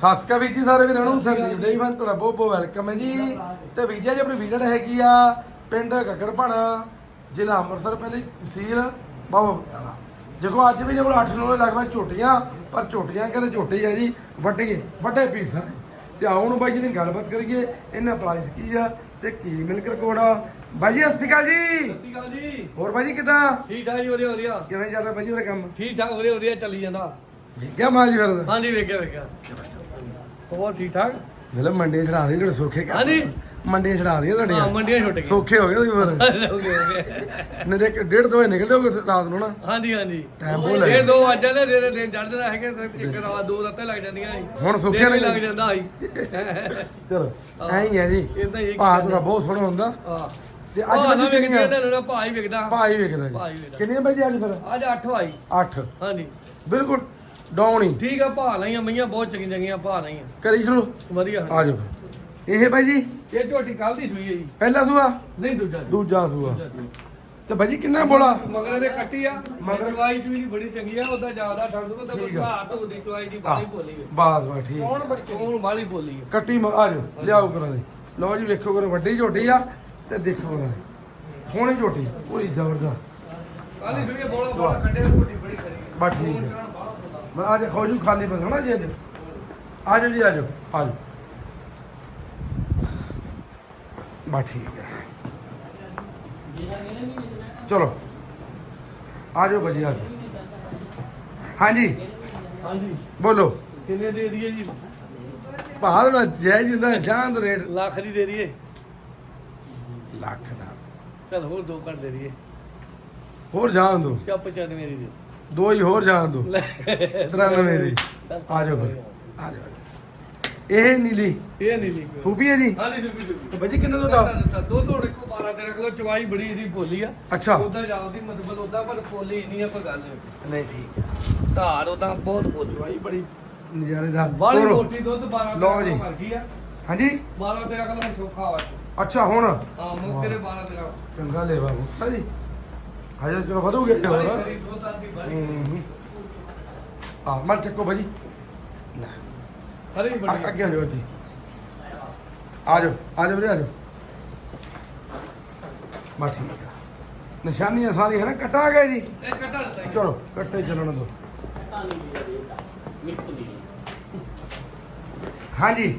ਸਾਸਕਾ ਵੀਰ ਜੀ ਸਾਰੇ ਵੀਰਾਂ ਨੂੰ ਸੰਦੀਪ ਡੇਈ ਫਨ ਤੁਹਾਡਾ ਬਹੁਤ ਬਹੁਤ ਵੈਲਕਮ ਹੈ ਜੀ। ਤੇ ਵੀਰ ਜੀ ਆਪਣੀ ਵਿਜ਼ਿਟ ਹੈਗੀ ਆ ਪਿੰਡ ਗੱਗੜਪਾਣਾ ਜ਼ਿਲ੍ਹਾ ਅੰਮ੍ਰਿਤਸਰ ਪਹਿਲੀ ਤਹਿਸੀਲ ਬਾਬਾ ਦੇਖੋ ਅੱਜ ਵੀ ਜੇ ਕੋਲ 8 9 ਲਗਭਗ ਝੋਟੀਆਂ ਪਰ ਝੋਟੀਆਂ ਕਹਿੰਦੇ ਝੋਟੇ ਆ ਜੀ ਵੱਡੇ ਵੱਡੇ ਪੀਸ ਸਾਰੇ। ਤੇ ਆਓ ਹੁਣ ਬਾਈ ਜੀ ਨੇ ਗੱਲਬਾਤ ਕਰੀਏ ਇਹਨਾਂ ਪ੍ਰਾਈਸ ਕੀ ਆ ਤੇ ਕੀ ਮਿਲ ਕੇ ਰਿਕਾਰਡ ਆ। ਬਾਈ ਜੀ ਸਤਿ ਸ਼੍ਰੀ ਅਕਾਲ ਜੀ। ਸਤਿ ਸ਼੍ਰੀ ਅਕਾਲ ਜੀ। ਹੋਰ ਬਾਈ ਜੀ ਕਿਦਾਂ? ਠੀਕ ਠਾਕ ਜੀ ਵਧੀਆ ਵਧੀਆ। ਕਿਵੇਂ ਚੱਲ ਰਿਹਾ ਬਾਈ ਜੀ ਮੇਰਾ ਕੰਮ? ਠੀਕ ਠਾਕ ਵਧੀਆ ਵਧੀਆ ਚੱਲੀ ਜਾਂਦਾ। ਕਿਆ ਮਾਲ ਜੀ ਫਿਰ? ਹਾਂਜੀ ਵੇਖਿਆ ਵੇਖਿਆ। ਹੋਰ ਠੀਕ ਠਾਕ? ਮੇਰੇ ਮੰਡੇ ਛੜਾ ਦੇ ਜਿਹੜੇ ਸੋਖੇ ਕਰ ਹਾਂਜੀ। ਮੰਡੇ ਛੜਾ ਦੇ ਤੁਹਾਡੇ ਹਾਂ ਮੰਡੀਆਂ ਛੁੱਟ ਗਈਆਂ। ਸੌਖੇ ਹੋ ਗਏ ਤੁਸੀਂ ਫਿਰ। ਨਹੀਂ ਤੇ ਇੱਕ ਡੇਢ ਦੋ ਵਜੇ ਨਿਕਲਦੇ ਹੋਗੇ ਰਾਤ ਨੂੰ ਨਾ? ਹਾਂਜੀ ਹਾਂਜੀ। ਬਹੁਤ ਲੱਗ ਇਹ ਦੋ ਅੱਜ ਨੇ ਦੇ ਦਿਨ ਚੜ ਜਾਂਦਾ ਹੈਗੇ ਇੱਕ ਰਾਤ ਦੋ ਰਾਤਾਂ ਲੱਗ ਜਾਂਦੀਆਂ ਸੀ। ਹੁਣ ਦਿਨ ਵੀ ਨਹੀਂ ਲੱਗ ਜਾਂਦਾ ਸੀ। ਚਲੋ ਐਂ ਹੀ ਹੈ ਜੀ। ਇਦਾਂ ਹੀ ਭਾਅ ਤੁਹਾਡਾ ਬਹੁਤ ਸੋਹਣਾ ਹੁੰਦਾ। ਹਾਂ। ਤੇ ਅੱਜ ਬੰਦੀ ਇਹਨਾਂ ਨੂੰ ਭਾਈ ਵਿਕਦਾ ਹੀ ਹੀ ਜੀ। ਵੇਖਦਾ। ਕਿੰਨੀਆਂ ਵਜੇ ਅੱਜ ਫਿਰ? ਅੱਜ 8 ਆਈ 8 ਹਾਂਜੀ। ਬਿਲਕੁਲ। ਹੀ ਠੀਕ ਆ ਭਾਅ ਲਈਆਂ ਮਈਆਂ ਬਹੁਤ ਚੰਗੀਆਂ ਚੰਗੀਆਂ ਭਾਅ ਲਈਆਂ ਕਰੀ ਸ਼ੁਰੂ। ਵਧੀਆ। ਆ ਜਾਓ। ਇਹ ਬਾਈ ਜੀ? ਇਹ ਝੋਟੀ ਕੱਲ ਦੀ ਸੂਈ ਹੈ ਜੀ। ਪਹਿਲਾ ਸੂਆ? ਨਹੀਂ ਦੂਜਾ ਜੀ। ਦੂਜਾ ਸੂਆ। ਦੂਜਾ ਜੀ। ਤੇ ਬਾਈ ਜੀ ਕਿੰਨਾ ਬੋਲਾ? ਮਗਰ ਦੇ ਕੱਟੀ ਆ। ਮਗਰ- ਚਵਾਈ ਚੂਈ ਬੜੀ ਚੰਗੀ ਆ ਉਹਦਾ ਜ਼ਿਆਦਾ ਠੰਡ ਤੋਂ ਤਾਂ ਠੀਕ ਆ। ਘਾਟ ਉਹਦੀ ਚਵਾਈ ਦੀ ਬਾਲੀ ਬੋਲੀ ਹੈ ਬਾਸ ਬਾ ਠੀਕ ਕੌਣ ਬੜੀ ਕੌਣ ਬਾਲੀ ਬੋਲੀ ਹੈ ਕੱਟੀ ਮ- ਆ ਜਾਓ ਲਿਆਓ ਕਰਾਂ ਦੇ। ਲਓ ਜੀ ਵੇਖੋ ਕਰੋ ਵੱਡੀ ਝੋਟੀ ਆ ਤੇ ਦੇਖੋ ਕਰਾਂ ਸੋਹਣੀ ਝੋਟੀ ਪੂਰੀ ਜ਼ਬਰਦਸਤ। ਕਾਲੀ ਸੁਣੀ ਬੋਲਾ ਬੋਲਾ ਕੱਢੇ ਝੋਟੀ ਬੜੀ ਖਰੀ ਹੈ ਬਸ ਠੀਕ ਹੈ ਮੈਂ ਅੱਜ ਖੋਜੂ ਖਾਲੀ ਨਾ ਜੀ ਅੱਜ। ਆ ਜਾਓ ਜੀ ਆ ਜਾਓ। ਆ ਜਾਓ। ਬਸ ਠੀਕ ਹੈ। ਚਲੋ। ਆ ਜਾਓ ਭਾਜੀ ਆ ਜਾਓ। ਹਾਂਜੀ। ਹਾਂਜੀ। ਬੋਲੋ। ਕਿੰਨੇ ਦੇ ਦਈਏ ਜੀ? ਭਾਲ ਨਾ ਜੈ ਜਿੰਦਾ ਜਾਨ ਦਾ ਰੇਟ। ਲੱਖ ਦੀ ਦੇ ਦਈਏ। ਲੱਖ ਦਾ। ਚਲ ਹੋਰ ਦੋ ਕਰ ਦੇ ਦਈਏ। ਹੋਰ ਜਾਣ ਦੋ। ਚੱਪ 95 ਦੀ ਦੇ। ਦੋ ਹੀ ਹੋਰ ਜਾਣ ਦੋ। ਲੈ। 93 ਦੀ। ਆ ਜਾਓ ਫਿਰ। ਆ ਜਾਓ। ਇਹ ਨੀਲੀ। ਇਹ ਲਈ ਸੂਪੀ ਹੈ ਜੀ? ਹਾਂਜੀ ਸੁਪੀ ਸੁਪੀ ਤੇ ਭਾਜੀ ਕਿੰਨੇ ਦਾ ਦੋ ਤੋੜ ਇੱਕੋ 12 13 ਕਿਲੋ ਚਵਾਈ ਬੜੀ ਇਹਦੀ ਬੋਲੀ ਆ। ਅੱਛਾ। ਉਹਦਾ ਜਾਂਦੀ ਮਤਲਬ ਉਹਦਾ ਪਰ ਬੋਲੀ ਨਹੀਂ ਆਪਾਂ ਗੱਲ ਨਹੀਂ ਠੀਕ ਹੈ ਧਾਰ ਉਹਦਾ ਬਹੁਤ ਬੋਲੀ ਚਵਾਈ ਬੜੀ ਨਜ਼ਾਰੇਦਾਰ। ਬਾਲੀ ਤੋਰੋ। ਮੋਟੀ ਦੁੱਧ 12 ਲਓ ਜੀ। ਮਰ ਗਈ ਆ। ਹਾਂਜੀ? 12 13 ਕਿਲੋ ਚੋਖਾ ਵਾ ਅੱਛਾ ਹੁਣ? ਹਾਂ ਮੌਕੇ ਦੇ 12 13 ਚੰਗਾ ਲੈ ਬਾਬੂ। ਹਾਂਜੀ। ਹਜੇ ਚਲੋ ਵਧੂਗੇ ਬਾਲੀ ਹੋਰ ਹੂੰ ਆ ਮਰ ਚੱਕੋ ਭਾਜੀ ਲੈ ਖਰੀ ਅ- ਬੜੀ ਅੱਗੇ ਆ ਜਾਓ ਜੀ ਆ ਜਾਓ ਆ ਜਾਓ ਵੀਰੇ ਆ ਜਾਓ ਬਸ ਠੀਕ ਆ ਨਿਸ਼ਾਨੀਆਂ ਸਾਰੀ ਹੈ ਨਾ ਕਟਾ ਗਏ ਜੀ ਇਹ ਕੱਟਾ ਦਿੱਤਾ ਜੀ। ਚਲੋ ਕੱਟੇ ਚੱਲਣ ਦੋ ਹਾਂਜੀ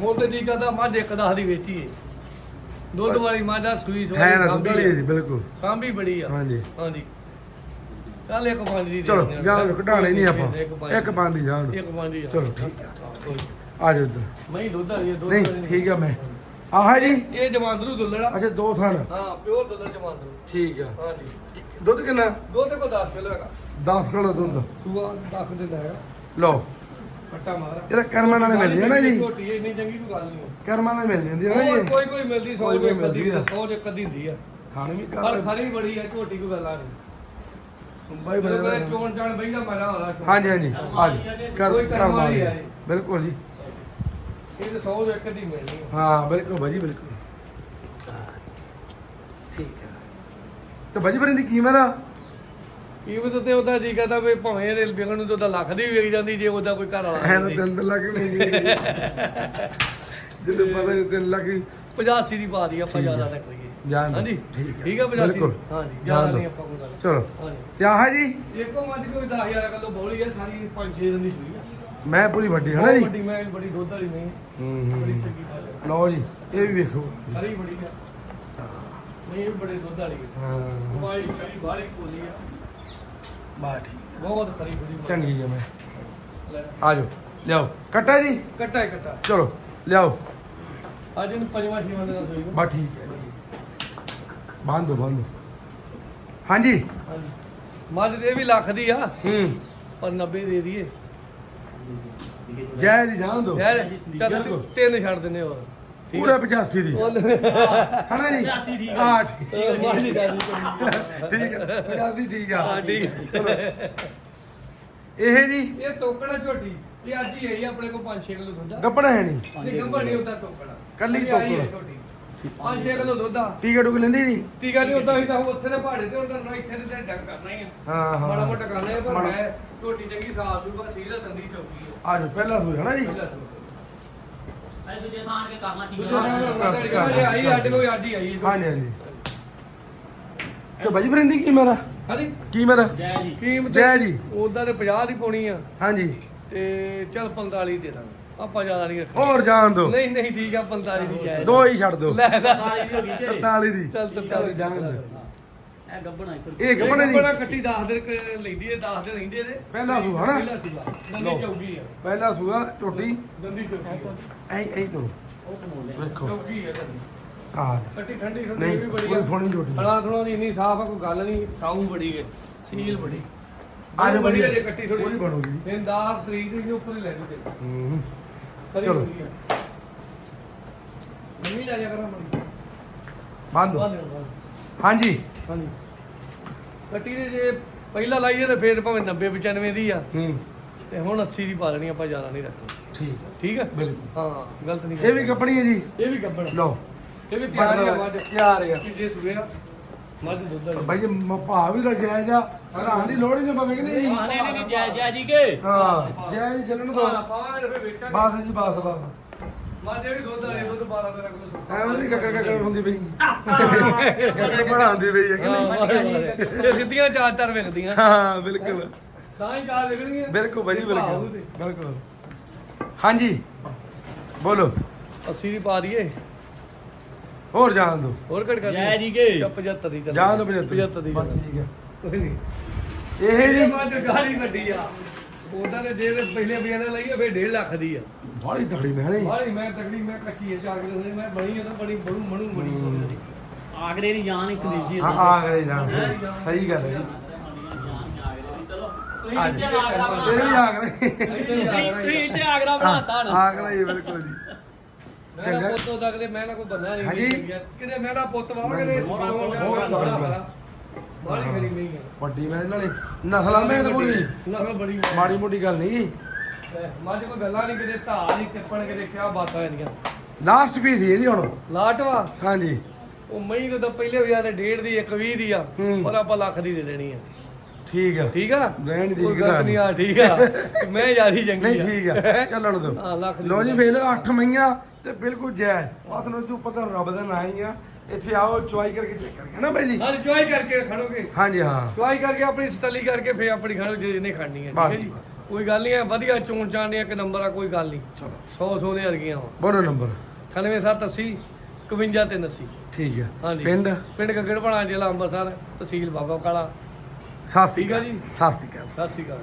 ਹੁਣ ਤੇ ਜੀ ਕਹਦਾ ਮੱਝ ਇੱਕ ਦਸ ਦੀ ਵੇਚੀਏ ਦੁੱਧ ਵਾਲੀ ਮੱਝ ਆ ਸੂਈ ਸੋਈ ਹੈ ਨਾ ਦੁੱਧਲੀ ਜੀ ਬਿਲਕੁਲ। ਸਾਂਭੀ ਬੜੀ ਆ। ਹਾਂਜੀ। ਹਾਂਜੀ। ਚੱਲ ਇੱਕ ਪੰਜ ਦੀ ਦੇ ਚਲੋ ਘਟਾਣੇ ਨਹੀਂ ਇੱਕ ਆਪਾਂ। ਇੱਕ ਪੰਜ ਦੀ। ਇੱਕ ਪੰਜ ਦੀ। ਚਲੋ ਠੀਕ ਆ। ਆ ਜਾਓ ਇੱਧਰ। ਮੈਂ ਦੁੱਧ ਵਾਲੀ ਆ, ਦੁੱਧ ਨਹੀਂ ਵਾਲੀ ਠੀਕ ਆ ਮੈਂ। ਆਹ ਜੀ? ਇਹ ਜਮਾਂਦਰੂ ਦੁੱਲੜਾ। ਅੱਛਾ ਦੋ ਥਣ। ਹਾਂ ਪਿਓਰ ਦੁੱਲੜ ਜਮਾਂਦਰੂ। ਠੀਕ ਆ। ਹਾਂਜੀ। ਦੁੱਧ ਕਿੰਨਾ? ਦੁੱਧ ਕੋ 10 ਕਿਲੋ ਹੈਗਾ। 10 ਕਿਲੋ ਦੁੱਧ। ਸੂਆ ਦੱਸ ਦਿੰਦਾ ਹੈਗਾ। ਲਓ। ਕੱਟਾ ਮਾਰ। ਇਹਦਾ ਕਰਮਾਂ ਨਾਲ ਮਿਲਦੀ ਹੈ ਨਾ ਜੀ। ਝੋਟੀ ਇੰਨੀ ਚੰਗੀ ਕੋਈ ਗੱਲ ਨਹੀਂ ਕਰਮਾਂ ਨਾਲ ਮਿਲ ਜਾਂਦੀ ਹੈ ਨਾ ਕੋਈ ਜੀ। ਕੋਈ ਕੋਈ ਮਿਲਦੀ 100 ਕੋਈ ਮਿਲਦੀ ਮਿਲਦੀ ਆ। 100 ਜੇ ਕਦੀ ਹੁੰਦੀ ਆ। ਖਾਣ ਵੀ ਪਰ ਕਰ ਖਰੀ ਬੜੀ ਆ ਝੋਟੀ ਕੋਈ ਗੱਲ ਨਹੀਂ। ਸੁੰਬਾ ਹੀ ਮੇਰੇ ਬੜਾ ਚੋਣ ਚਾਣ ਬਈਦਾ ਮਜ਼ਾ ਆਉਂਦਾ ਹਾਂਜੀ ਹਾਂਜੀ। ਆ ਜੀ। ਕਰ ਕਰਮ ਮਾਰੀ ਵਾਲੀ। ਬਿਲਕੁਲ ਜੀ। ਇਹ ਤਾਂ 100 ਜੇ ਕਦੀ ਮਿਲਣੀ ਹਾਂ ਬਿਲਕੁਲ ਭਾਜੀ ਬਿਲਕੁਲ। ਠੀਕ ਹੈ ਤੇ ਭਾਜੀ ਪਰ ਇਹਦੀ ਕੀਮਤ ਆ? ਕੀਮਤ ਤੇ ਉਹਦਾ ਜੀ ਕਹਦਾ ਵੀ ਭਾਵੇਂ ਇਹਦੇ ਵਿਕਣ ਨੂੰ ਤਾਂ ਉਹਦਾ ਲੱਖ ਦੀ ਵੀ ਵਿਕ ਜਾਂਦੀ ਜੇ ਉਹਦਾ ਕੋਈ ਘਰ ਵਾਲਾ ਐ ਹੋਵੇ। ਤਾਂ ਤਿੰਨ ਲੱਖ ਨਹੀਂ ਜੀ ਜਿਹਨੂੰ ਪਤਾ ਨਹੀਂ ਤਿੰਨ ਲੱਖ ਹੀ 85 ਦੀ ਪਾ ਦੀ ਆਪਾਂ ਜ਼ਿਆਦਾ ਹੈ। ਨਾ ਕਰੀਏ ਦਿਓ। ਹਾਂਜੀ? ਠੀਕ ਹੈ। ਠੀਕ ਹੈ 85 ਬਿਲਕੁਲ। ਹਾਂਜੀ ਜ਼ਿਆਦਾ। ਨਹੀਂ ਆਪਾਂ ਕੋਈ ਗੱਲ। ਚਲੋ। ਤੇ ਆਹ ਜੀ? ਇੱਕੋ ਮੱਝ ਕੋਈ 10000 ਕਿਲੋ ਬੋਲੀ ਹੈ ਸਾਰੀ 5-6 ਦਿਨ ਦੀ ਸੂਈ ਆ। ਮੈਂ ਪੂਰੀ ਵੱਡੀ ਹੈ ਨਾ ਜੀ। ਵੱਡੀ ਮੈਂ ਬੜੀ ਦੁੱਧ ਵਾਲੀ ਨਹੀਂ। ਹੂੰ ਹੂੰ ਹੈ। ਲਓ ਜੀ ਇਹ ਵੀ ਵੇਖੋ। ਹਰੀ ਬੜੀ ਆ ਨਹੀਂ ਬੜੇ ਦੁੱਧ ਵਾਲੀ ਹੈ। ਹਾਂ। ਵਾਈ ਚੜੀ ਬਾਹਲੀ ਕੋਲੀ ਆ। ਬਾ ਠੀਕ ਬਹੁਤ ਖਰੀ ਬੜੀ ਚੰਗੀ ਹੈ ਮੈਂ। ਲੈ। ਆ ਜਾਓ ਲਿਆਓ। ਕੱਟਾ ਜੀ? ਕੱਟਾ ਹੀ ਕੱਟਾ। ਚਲੋ ਲਿਆਓ। ਅੱਜ ਇਹਨੂੰ ਪੰਜਵਾਂ ਛੇਵਾਂ ਦਿਨ ਸੂਈ ਨੂੰ ਬਾ ਠੀਕ ਹੈ। ਬੰਦੋ ਬੰਦੋ ਹਾਂਜੀ? ਹਾਂਜੀ। ਮੱਝ ਦੇ ਵੀ ਲੱਖ ਦੀ ਆ। ਹੂੰ। ਪਰ 90 ਦੇ ਦਈਏ। ਜੈ ਜੀ ਜਾਣ ਦੋ। ਯਾਰ ਚੱਲ। ਤਿੰਨ ਛੱਡ ਦਿੰਦੇ ਹੋਰ। ਪੂਰਾ 85 ਦੀ। ਹਨਾ ਜੀ? 85 ਠੀਕ ਹਾਂ ਆ। ਠੀਕ ਦੀ ਗੱਲ ਠੀਕ ਹੈ 85 ਠੀਕ ਆ। ਹਾਂ ਠੀਕ ਹੈ। ਚਲੋ। ਇਹ ਜੀ? ਇਹ ਟੋਕੜਾ ਝੋਟੀ। ਇਹ ਅੱਜ ਹੀ ਆਈ ਆਪਣੇ ਕੋਲ 5-6 ਕਿਲੋ ਦੁੱਧ ਆ। ਗੱਪਣਾ ਹੈ ਨਹੀਂ? ਨਹੀਂ ਗੱਭਣ ਨਹੀਂ ਹੁੰਦਾ ਟੋਕੜਾ ਕੱਲੀ ਇਹ ਆਈ ਹੈ ਟੋਕੜਾ। ਝੋਟੀ। ਪੰਜ 6 ਕਿਲੋ ਦੁੱਧ ਆ। ਟੀਕਾ ਟੁਕ ਲੈਂਦੀ ਜੀ ਟੀਕਾ ਨਹੀਂ ਹੁੰਦਾ ਸੀ ਤਾਂ ਉੱਥੇ ਦੇ ਪਹਾੜੇ ਤੇ ਹੁੰਦਾ ਨਾ ਇੱਥੇ ਤੇ ਡੰਗ ਕਰਨਾ ਹੀ ਆ। ਹਾਂ ਮਾੜਾ ਹਾਂ ਮੋਟਾ ਕਰਨਾ ਹੈ ਪਰ ਮਾੜਾ- ਮੈਂ ਝੋਟੀ ਚੰਗੀ ਸਾਫ਼ ਸੁਭਾ ਸੀਲ ਦੰਦੀ ਚੌਕੀ ਆ। ਆ ਜਾਓ ਪਹਿਲਾ ਸੂਈ ਹਨਾ ਜੀ? ਪਹਿਲਾ ਸੂਆ। ਅਰੇ ਦੂਜੇ ਥਾਂ ਕੇ ਦਾ ਜਿਹੜਾ ਇਹ ਆਈ ਅੱਡ ਕੋਈ ਅੱਡ ਹੀ ਆਈ ਹਾਂਜੀ ਹਾਂਜੀ। ਤੇ ਬਾਜੀ ਫਰਿੰਦੀ ਕੀ ਮੇਰਾ? ਹਾਂਜੀ। ਕੀ ਮੇਰਾ? ਜੈ ਜੀ। ਕੀਮਤ ਜੈ ਜੀ। ਉਦਾਂ ਤੇ 50 ਦੀ ਪਾਉਣੀ ਆ। ਹਾਂਜੀ। ਤੇ ਚੱਲ 45 ਦੇ ਦਾਂਗੇ। ਆਪਾਂ ਜ਼ਿਆਦਾ ਨਹੀਂ ਰੱਖਣਾ। ਹੋਰ ਜਾਣ ਦੋ। ਨਹੀਂ ਨਹੀਂ ਠੀਕ ਆ 45 ਦੀ ਜਾਇਜ਼ ਦੋ ਹੀ ਛੱਡ ਦੋ। ਲੈ ਦਾ ਹੋ ਗਈ ਤੇ 43 ਦੀ। ਚੱਲ ਚੱਲ। ਚੱਲ ਜਾਣ ਦੋ। ਇਹ ਗੱਬਣਾ ਇਹ ਦੀ ਬੜਾ ਕੱਟੀ 10 ਦਿਨ ਲੈਂਦੀ ਏ 10 ਦਿਨ ਰਹਿੰਦੇ ਨੇ। ਪਹਿਲਾ ਸੂਆ ਹਨਾ ਪਹਿਲਾ ਆ। ਪਹਿਲਾ ਸੂਆ ਝੋਟੀ। ਦੰਦੀ ਚੌਕੀ ਐ ਐ ਤੋਂ ਉਹ ਕਮੋਲੇ ਵੇਖੋ। ਚੌਕੀ ਆ ਦੰਦੀ ਆ। ਕੱਟੀ ਠੰਡੀ ਠੰਡੀ ਨਹੀਂ ਵੀ ਬੜੀ ਪੂਰੀ ਸੋਹਣੀ ਝੋਟੀ। ਥਣਾ ਥਣਾ ਦੀ ਇੰਨੀ ਸਾਫ਼ ਆ ਕੋਈ ਗੱਲ ਨਹੀਂ ਸਾਊ ਬੜੀ ਹੈ ਸੀਲ ਬੜੀ। ਆ ਜਾਓ ਬੜੀ ਵਧੀਆ। ਜੇ ਕੱਟੀ ਥੋੜੀ ਪੂਰੀ ਬਣੂਗੀ। ਦਿਨ 10 ਤਰੀਕ ਦੀ ਉੱਪਰ ਹੀ ਲੈ ਜੂਗੇ। ਹੂੰ। ਚਲੋ। ਆ। ਮੰਮੀ ਲੈ ਜਾ ਕਰਾਂ। ਮੰਮੀ ਬੰਦ। ਹਾਂਜੀ। ਹਾਂਜੀ। ਕੱਟੀ ਦੇ ਜੇ ਪਹਿਲਾਂ ਲਾਈਏ ਤੇ ਫੇਰ ਭਾਵੇਂ 90 95 ਦੀ ਆ। ਹੂੰ। ਤੇ ਹੁਣ 80 ਦੀ ਪਾ ਲੈਣੀ ਆਪਾਂ ਜ਼ਿਆਦਾ ਨਹੀਂ ਰੱਖਣੀ। ਠੀਕ ਹੈ ਠੀਕ ਹੈ ਬਿਲਕੁਲ। ਹਾਂ ਗਲਤ ਨਹੀਂ ਇਹ ਵੀ ਕੱਪਣੀ ਹੈ ਜੀ? ਇਹ ਵੀ ਲਓ। ਇਹ ਵੀ ਤਿਆਰ ਹੀ ਆ ਮੱਝ ਤਿਆਰ ਆ। ਕਿ ਜੇ ਸੁਵੇਰਾ ਮੱਝ ਦੁੱਧ ਪਰ। ਬਾਈ ਜੀ ਮ- ਭਾਅ ਵੀ ਰਜਾਇ ਜਾ ਹਰਾਂ ਦੀ ਲੋੜ ਹੀ ਨਹੀਂ ਪਵੇ ਕਿ ਨਹੀਂ ਜੀ। ਹਾਂ ਨਹੀਂ ਨਹੀਂ ਜੈ ਜੈ ਜੀ ਕੇ। ਹਾਂ ਜੈ ਜੀ ਚੱਲਣ ਦੋ। ਫਿਰ ਵੇਚਾਂਗੇ। ਬਾਸ ਜੀ ਬਾਸ ਬਾਸ। ਮੱਝ ਜਿਹੜੀ ਦੁੱਧ ਵਾਲੀ ਦੁੱਧ 12 13 ਕਿਲੋ। ਸੁੱਕਾ ਐਵੇਂ ਨਹੀਂ ਕੱਕੜ ਕੱਕੜ ਹੁੰਦੀ ਪਈ। ਕੱਕੜ ਬਣਾਉਂਦੀ ਪਈ ਹੈ ਕਿ ਨਹੀਂ? ਇਹ ਸਿੱਧੀਆਂ ਚਾਰ ਚਾਰ ਵਿਕਦੀਆਂ। ਹਾਂ ਬਿਲਕੁਲ। ਤਾਂ ਹੀ ਚਾਰ ਵਿਕਣਗੀਆਂ। ਬਿਲਕੁਲ ਭਾਅ ਬਿਲਕੁਲ। ਬਿਲਕੁਲ। ਹਾਂਜੀ। ਬੋਲੋ। 80 ਦੀ ਪਾ ਦਈਏ। ਹੋਰ ਜਾਣ ਦੋ। ਹੋਰ ਘਟ ਕਰ ਜੈ ਜੀ ਕੇ। 75 ਦੀ ਚੱਲ। ਜਾਣ ਦੋ 75 75 ਦੀ ਬਸ ਠੀਕ ਹੈ। ਕੋਈ ਨਹੀਂ ਇਹ ਜੀ ਮੱਝ ਗਾੜੀ ਵੱਡੀ ਆ। ਉਹਦਾ ਤੇ ਜੇ ਤੇ ਪਹਿਲੇ ਬਿਆਨੇ ਲਈਏ ਫੇਰ 1.5 ਲੱਖ ਦੀ ਆ। ਬਾਲੀ ਤੜੀ ਮੈਂ ਨਹੀਂ ਬਾਹਲੀ ਮੈਂ ਤਕੜੀ ਮੈਂ ਕੱਚੀ ਹੈ ਚਾਰ ਕਿਲੋ ਦੀ ਮੈਂ ਬਣੀ ਆ ਤਾਂ ਬੜੀ ਬੜੂ ਮਣੂ ਬਣੀ ਆਗਰੇ ਨਹੀਂ ਜਾਣ ਨਹੀਂ ਸੰਦੀਪ ਜੀ। ਹਾਂ ਆ ਗਏ ਜਾਣ ਸਹੀ ਗੱਲ ਹੈ ਜੀ। ਆਗਰਾ ਇਹ ਵੀ ਆ ਗਏ ਤੁਸੀਂ ਇੱਥੇ ਆਗਰਾ ਬਣਾਤਾ। ਨਾ ਆ ਗਏ ਜੀ ਬਿਲਕੁਲ ਜੀ। ਚੰਗਾ ਚੰਗਾ। ਪੁੱਤ ਉਹਦਾ ਕਦੇ ਮੈਂ ਨਾ ਕੋਈ ਬੰਦਾ ਨਹੀਂ ਹਾਂਜੀ। ਕਿਤੇ ਮੈਂ ਨਾ ਪੁੱਤ ਵਾਹ ਕਿਤੇ ਬਹੁਤ ਬਾਹਲੀ ਖਰੀ ਨਹੀਂ ਹੈ ਵੱਡੀ ਮੈਂ ਨਾਲੇ ਨਸਲਾਂ ਮੈਂ ਤਾਂ ਪੂਰੀ ਨਸਲ ਬੜੀ ਮਾੜੀ ਮੋਟੀ ਗੱਲ ਨਹੀਂ ਮੱਝ ਕੋਈ ਗੱਲਾਂ ਨਹੀਂ ਕਿਤੇ ਧਾ ਨਹੀਂ ਕਿੱਪਣ ਕਿਤੇ ਕਿਆ ਬਾਤਾਂ ਇਹਦੀਆਂ ਲਾਸਟ ਪੀਸ ਹੀ ਜੀ ਹੁਣ। ਲਾਟਵਾ ਹਾਂਜੀ। ਉਹ ਮਈ ਨੂੰ ਤਾਂ ਪਹਿਲੇ ਹਜ਼ਾਰ ਦੇ ਡੇਢ ਦੀ ਇੱਕ 20 ਦੀ ਆ ਹੂੰ। ਪਰ ਆਪਾਂ ਲੱਖ ਦੀ ਦੇ ਦੇਣੀ ਆ। ਠੀਕ ਆ। ਠੀਕ ਆ? ਰਹਿਣ ਦੀ ਕੋਈ ਗੱਲ ਨਹੀਂ ਆ। ਠੀਕ ਆ। ਮੈਂ ਯਾਰੀ ਚੰਗੀ ਨਹੀਂ ਠੀਕ ਆ। ਚੱਲਣ ਦੋ ਹਾਂ ਲੱਖ ਦੀ ਲੋ ਜੀ ਵੇਖ ਲਓ 8 ਮਈਆਂ ਤੇ ਬਿਲਕੁਲ ਜੈ। ਹੱਥ ਨੂੰ ਤੂੰ ਪਤਾ ਰੱਬ ਦਾ ਨਾਂ ਹੀ ਆ। ਇੱਥੇ ਆਓ ਚੁਆਈ ਕਰਕੇ ਚੈੱਕ ਕਰਕੇ ਨਾ ਬਾਈ ਜੀ? ਹਾਂ ਚੁਆਈ ਕਰਕੇ ਖੜੋਗੇ। ਹਾਂਜੀ ਹਾਂ। ਚੁਆਈ ਕਰਕੇ ਆਪਣੀ ਸਤਲੀ ਕਰਕੇ ਫੇਰ ਆਪਣੀ ਖਾਣੋ ਜੇ ਜਿਹਨੇ ਖਾਣੀ ਹੈ ਠੀਕ ਹੈ ਜੀ, ਜੀ? ਬਸ। ਕੋਈ ਗੱਲ ਨਹੀਂ ਹੈ ਵਧੀਆ ਚੋਣ ਚਾਣ ਇੱਕ ਨੰਬਰ ਆ ਕੋਈ ਗੱਲ ਨਹੀਂ। ਚਲੋ। 100 100 ਦੇ ਵਰਗੀਆਂ ਵਾ। ਬੋਲੋ ਨੰਬਰ। 98780 51380 ਠੀਕ ਆ ਹਾਂਜੀ ਪਿੰਡ? ਪਿੰਡ ਗਗੜਪਣਾ ਜ਼ਿਲ੍ਹਾ ਅੰਮ੍ਰਿਤਸਰ ਤਹਿਸੀਲ ਬਾਬਾ ਕਾਲਾ। ਸਤਿ ਸ਼੍ਰੀ ਠੀਕ ਆ ਅਕਾਲ। ਜੀ। ਸਤਿ ਸ਼੍ਰੀ ਅਕਾਲ। ਸਤਿ ਸ਼੍ਰੀ ਅਕਾਲ।